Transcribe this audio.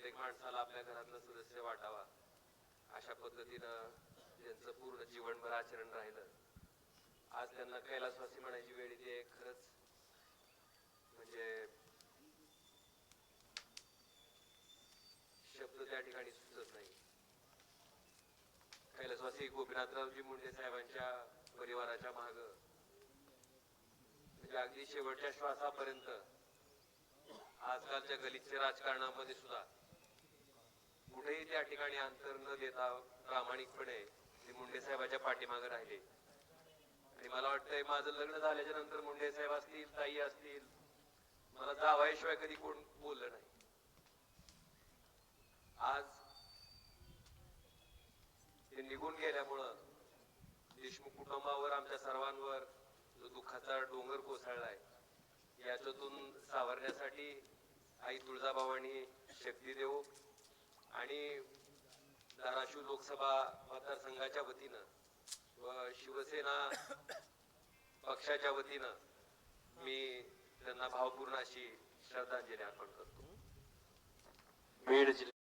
प्रत्येक माणसाला आपल्या घरातला सदस्य वाटावा. अशा पद्धतीनं त्यांचं पूर्ण जीवनभर आचरण राहिलं आज त्यांना कैलासवासी म्हणायची वेळ येते खरंच. म्हणजे शब्द त्या ठिकाणी सुचत नाही. कैलासवासी गोपीनाथरावजी मुंडे साहेबांच्या परिवाराच्या माग. म्हणजे अगदी शेवटच्या श्वासापर्यंत आजकालच्या गलितच्या राजकारणामध्ये सुद्धा कुठेही त्या ठिकाणी अंतर न देता प्रामाणिकपणे ते मुंडे साहेबाच्या पाठीमागे राहिले. आणि मला वाटतंय माझं लग्न झाल्याच्यानंतर मुंडे साहेब असतील ताई असतील मला जावायशिवाय कधी कोण बोललं नाही. आज ते निघून गेल्यामुळं देशमुख कुटुंबावर आमच्या सर्वांवर जो दुःखाचा डोंगर कोसळलाय याच्यातून सावरण्यासाठी आई तुळजाभवानी शक्ती देऊ आणि धाराशिव लोकसभा मतदारसंघाच्या वतीनं व शिवसेना पक्षाच्या वतीनं मी त्यांना भावपूर्ण अशी श्रद्धांजली अर्पण करतो. बीड जिल्हा